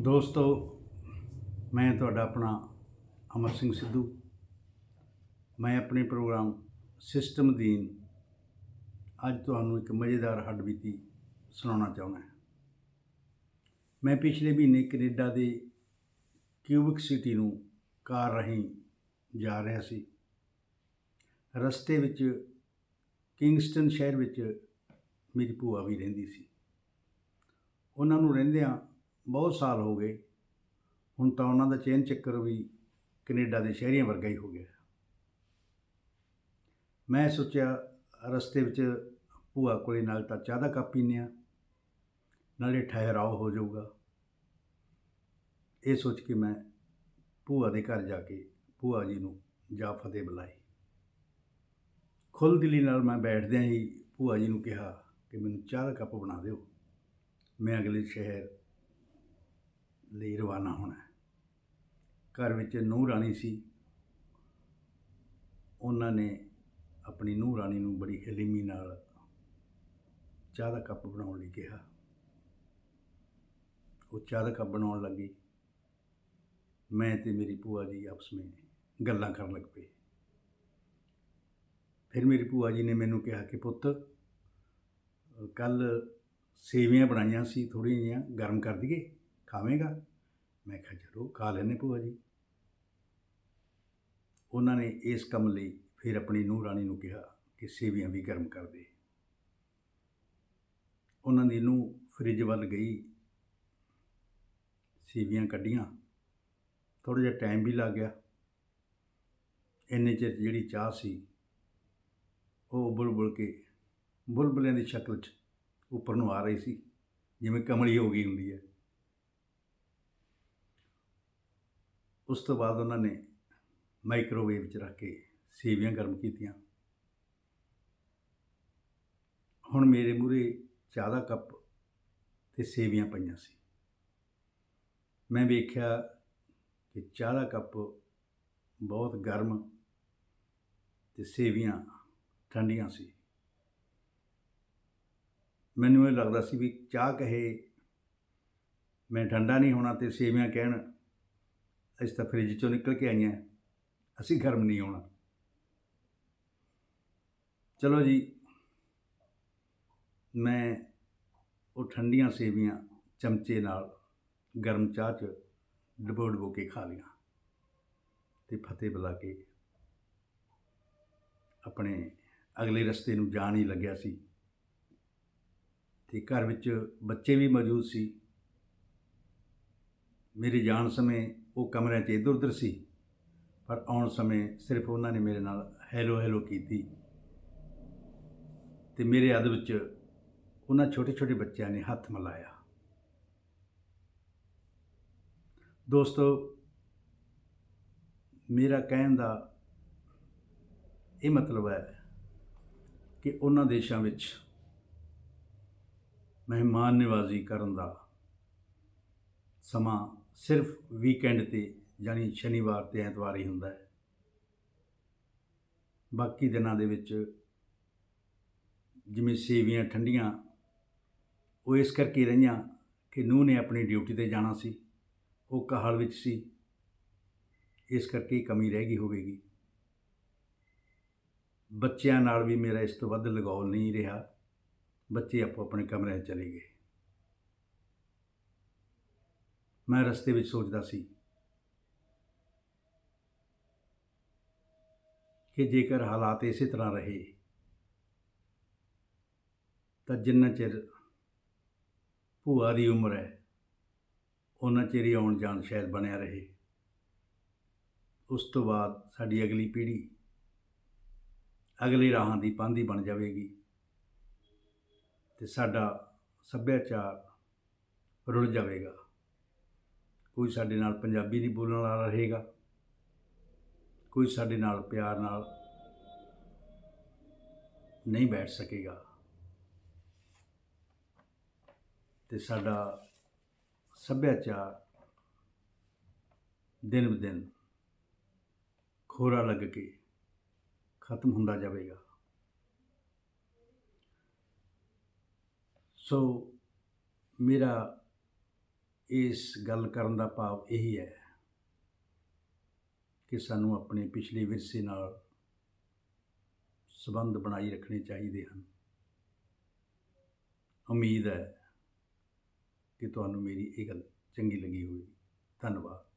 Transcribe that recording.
ਦੋਸਤੋ, ਮੈਂ ਤੁਹਾਡਾ ਆਪਣਾ ਅਮਰ ਸਿੰਘ ਸਿੱਧੂ। ਮੈਂ ਆਪਣੇ ਪ੍ਰੋਗਰਾਮ ਸਿਸਟਮ ਦੀਨ ਅੱਜ ਤੁਹਾਨੂੰ ਇੱਕ ਮਜ਼ੇਦਾਰ ਹੱਡਬੀਤੀ ਸੁਣਾਉਣਾ ਚਾਹੁੰਦਾ ਮੈਂ ਪਿਛਲੇ ਮਹੀਨੇ ਕੈਨੇਡਾ ਦੇ ਕਿਊਬਿਕ ਸਿਟੀ ਨੂੰ ਕਾਰ ਰਾਹੀਂ ਜਾ ਰਿਹਾ ਸੀ। ਰਸਤੇ ਵਿੱਚ, ਕਿੰਗਸਟਨ ਸ਼ਹਿਰ ਵਿੱਚ ਮੇਰੀ ਭੂਆ ਵੀ ਰਹਿੰਦੀ ਸੀ। ਉਹਨਾਂ ਨੂੰ ਰਹਿੰਦਿਆਂ ਬਹੁਤ ਸਾਲ ਹੋ ਗਏ। ਹੁਣ ਤਾਂ ਉਹਨਾਂ ਦਾ ਚੇਨ ਚੱਕਰ ਵੀ ਕੈਨੇਡਾ ਦੇ ਸ਼ਹਿਰੀਆਂ ਵਰਗਾ ਹੀ ਹੋ ਗਿਆ। ਮੈਂ ਸੋਚਿਆ ਰਸਤੇ ਵਿੱਚ ਭੂਆ ਕੋਲੇ ਨਾਲ ਤਾਂ ਚਾਹ ਦਾ ਕੱਪ ਪੀਂਦੇ ਹਾਂ, ਨਾਲੇ ਠਹਿਰਾਓ ਹੋ ਜਾਊਗਾ। ਇਹ ਸੋਚ ਕੇ ਮੈਂ ਭੂਆ ਦੇ ਘਰ ਜਾ ਕੇ ਭੂਆ ਜੀ ਨੂੰ ਜਾ ਫਤਿਹ ਬੁਲਾਈ। ਖੁੱਲ੍ਹ ਦਿਲੀ ਨਾਲ ਮੈਂ ਬੈਠਦਿਆਂ ਹੀ ਭੂਆ ਜੀ ਨੂੰ ਕਿਹਾ ਕਿ ਮੈਨੂੰ ਚਾਹ ਦਾ ਕੱਪ ਬਣਾ ਦਿਓ। ਮੈਂ ਅਗਲੇ ਸ਼ਹਿਰ ਲਈ ਰਵਾਨਾ ਹੋਣਾ ਘਰ ਵਿੱਚ ਨੂੰਹ ਰਾਣੀ ਸੀ। ਉਹਨਾਂ ਨੇ ਆਪਣੀ ਨੂੰਹ ਰਾਣੀ ਨੂੰ ਬੜੀ ਹਲੀਮੀ ਨਾਲ ਚਾਹ ਦਾ ਕੱਪ ਬਣਾਉਣ ਲਈ ਕਿਹਾ। ਉਹ ਚਾਹ ਦਾ ਕੱਪ ਬਣਾਉਣ ਲੱਗੀ। ਮੈਂ ਤੇ ਮੇਰੀ ਭੂਆ ਜੀ ਆਪਸ ਵਿੱਚ ਗੱਲਾਂ ਕਰਨ ਲੱਗ ਪਏ। ਫਿਰ ਮੇਰੀ ਭੂਆ ਜੀ ਨੇ ਮੈਨੂੰ ਕਿਹਾ ਕਿ ਪੁੱਤ ਕੱਲ ਸੇਵੀਆਂ ਬਣਾਈਆਂ ਸੀ, ਥੋੜ੍ਹੀਆਂ ਜਿਹੀਆਂ, ਗਰਮ ਕਰ ਦਈਏ, ਖਾਵੇਂਗਾ? ਮੈਂ ਕਿਹਾ ਚਲੋ ਖਾ ਲੈਂਦੇ ਭੂਆ ਜੀ। ਉਹਨਾਂ ਨੇ ਇਸ ਕੰਮ ਲਈ ਫਿਰ ਆਪਣੀ ਨੂੰਹ ਰਾਣੀ ਨੂੰ ਕਿਹਾ ਕਿ ਸੇਵੀਆਂ ਵੀ ਗਰਮ ਕਰ ਦੇ। ਉਹਨਾਂ ਦੀ ਨੂੰਹ ਫ੍ਰਿਜ ਵੱਲ ਗਈ, ਸੇਵੀਆਂ ਕੱਢੀਆਂ। ਥੋੜ੍ਹਾ ਜਿਹਾ ਟਾਈਮ ਵੀ ਲੱਗ ਗਿਆ। ਇੰਨੇ ਚਿਰ 'ਚ ਜਿਹੜੀ ਚਾਹ ਸੀ, ਉਹ ਬੁਲਬੁਲ ਕੇ ਬੁਲਬੁਲਿਆਂ ਦੀ ਸ਼ਕਲ 'ਚ ਉੱਪਰ ਨੂੰ ਆ ਰਹੀ ਸੀ, ਜਿਵੇਂ ਕਮਲੀ ਹੋ ਗਈ ਹੁੰਦੀ ਹੈ। ਉਸ ਤੋਂ ਬਾਅਦ ਉਹਨਾਂ ਨੇ ਮਾਈਕ੍ਰੋਵੇਵ 'ਚ ਰੱਖ ਕੇ ਸੇਵੀਆਂ ਗਰਮ ਕੀਤੀਆਂ। ਹੁਣ ਮੇਰੇ ਮੂਹਰੇ ਚਾਹ ਦਾ ਕੱਪ ਤੇ ਸੇਵੀਆਂ ਪਈਆਂ ਸੀ। ਮੈਂ ਵੇਖਿਆ ਕਿ ਚਾਹ ਦਾ ਕੱਪ ਬਹੁਤ ਗਰਮ ਤੇ ਸੇਵੀਆਂ ਠੰਡੀਆਂ ਸੀ। ਮੈਨੂੰ ਇਹ ਲੱਗਦਾ ਸੀ ਵੀ ਚਾਹ ਕਹੇ, ਮੈਂ ਠੰਡਾ ਨਹੀਂ ਹੋਣਾ ਤੇ ਸੇਵੀਆਂ ਕਹਿਣ ਅਸੀਂ ਤਾਂ ਫ੍ਰਿਜ ਚੋਂ ਨਿਕਲ ਕੇ ਆਈਆਂ। ਅਸੀਂ ਗਰਮ ਨਹੀਂ ਹੋਣਾ। ਚਲੋ ਜੀ, ਮੈਂ ਉਹ ਠੰਡੀਆਂ ਸੇਵੀਆਂ ਚਮਚੇ ਨਾਲ ਗਰਮ ਚਾਹ 'ਚ ਡਬੋ ਡਬੋ ਕੇ ਖਾ ਲਿਆ ਤੇ ਫਤਿਹ ਬੁਲਾ ਕੇ ਆਪਣੇ ਅਗਲੇ ਰਸਤੇ ਨੂੰ ਜਾਣ ਹੀ ਲੱਗਿਆ ਸੀ ਤੇ ਘਰ ਵਿੱਚ ਬੱਚੇ ਵੀ ਮੌਜੂਦ ਸੀ। ਮੇਰੇ ਜਾਣ ਸਮੇਂ ਉਹ ਕਮਰਿਆਂ 'ਚ ਇੱਧਰ ਉੱਧਰ ਸੀ, ਪਰ ਆਉਣ ਸਮੇਂ ਸਿਰਫ ਉਹਨਾਂ ਨੇ ਮੇਰੇ ਨਾਲ ਹੈਲੋ ਹੈਲੋ ਕੀਤੀ ਤੇ ਮੇਰੇ ਅੱਧ ਵਿੱਚ ਉਹਨਾਂ ਛੋਟੇ ਛੋਟੇ ਬੱਚਿਆਂ ਨੇ ਹੱਥ ਮਿਲਾਇਆ। ਦੋਸਤੋ, ਮੇਰਾ ਕਹਿਣ ਦਾ ਇਹ ਮਤਲਬ ਹੈ ਕਿ ਉਹਨਾਂ ਦੇਸ਼ਾਂ ਵਿੱਚ ਮਹਿਮਾਨ ਨਿਵਾਜ਼ੀ ਕਰਨ ਦਾ ਸਮਾਂ ਸਿਰਫ ਵੀਕਐਂਡ ਤੇ ਯਾਨੀ ਸ਼ਨੀਵਾਰ ਤੇ ਐਤਵਾਰ ਹੀ ਹੁੰਦਾ ਹੈ। ਬਾਕੀ ਦਿਨਾਂ ਦੇ ਵਿੱਚ ਜਿਵੇਂ ਸੇਵੀਆਂ ਠੰਡੀਆਂ, ਉਹ ਇਸ ਕਰਕੇ ਰਹੀਆਂ ਕਿ ਨੂੰਹ ਨੇ ਆਪਣੀ ਡਿਊਟੀ ਤੇ ਜਾਣਾ ਸੀ, ਉਹ ਕਹਾਲ ਵਿੱਚ ਸੀ। ਇਸ ਕਰਕੇ ਕਮੀ ਰਹਿ ਗਈ ਹੋਵੇਗੀ। ਬੱਚਿਆਂ ਨਾਲ ਵੀ ਮੇਰਾ ਇਸ ਤੋਂ ਵੱਧ ਲਗਾਉ ਨਹੀਂ ਰਿਹਾ। ਬੱਚੇ ਆਪੋ ਆਪਣੇ ਕਮਰਿਆਂ 'ਚ ਚਲੇ ਗਏ। ਮੈਂ ਰਸਤੇ ਵਿੱਚ ਸੋਚਦਾ ਸੀ ਕਿ ਜੇਕਰ ਹਾਲਾਤ ਇਸੇ ਤਰ੍ਹਾਂ ਰਹੇ, ਤਾਂ ਜਿੰਨਾ ਚਿਰ ਭੂਆ ਦੀ ਉਮਰ ਹੈ ਉਹਨਾਂ ਚਿਰ ਹੀ ਆਉਣ ਜਾਣ ਸ਼ਾਇਦ ਬਣਿਆ ਰਹੇ। ਉਸ ਤੋਂ ਬਾਅਦ ਸਾਡੀ ਅਗਲੀ ਪੀੜ੍ਹੀ ਅਗਲੇ ਰਾਹਾਂ ਦੀ ਪਾਂਦੀ ਬਣ ਜਾਵੇਗੀ ਤੇ ਸਾਡਾ ਸੱਭਿਆਚਾਰ ਰੁੜ ਜਾਵੇਗਾ। ਕੋਈ ਸਾਡੇ ਨਾਲ ਪੰਜਾਬੀ ਨਹੀਂ ਬੋਲਣ ਵਾਲਾ ਰਹੇਗਾ। ਕੋਈ ਸਾਡੇ ਨਾਲ ਪਿਆਰ ਨਾਲ ਨਹੀਂ ਬੈਠ ਸਕੇਗਾ। ਤੇ ਸਾਡਾ ਸੱਭਿਆਚਾਰ ਦਿਨ ਬ ਦਿਨ ਖੋਰਾ ਲੱਗ ਕੇ ਖਤਮ ਹੁੰਦਾ ਜਾਵੇਗਾ। ਸੋ ਮੇਰਾ ਇਸ ਗੱਲ ਕਰਨ ਦਾ ਭਾਵ ਇਹੀ ਹੈ ਕਿ ਸਾਨੂੰ ਆਪਣੇ ਪਿਛਲੇ ਵਿਰਸੇ ਨਾਲ ਸੰਬੰਧ ਬਣਾਈ ਰੱਖਣੇ ਚਾਹੀਦੇ ਹਨ। ਉਮੀਦ ਹੈ ਕਿ ਤੁਹਾਨੂੰ ਮੇਰੀ ਇਹ ਗੱਲ ਚੰਗੀ ਲੱਗੀ ਹੋਵੇਗੀ। ਧੰਨਵਾਦ।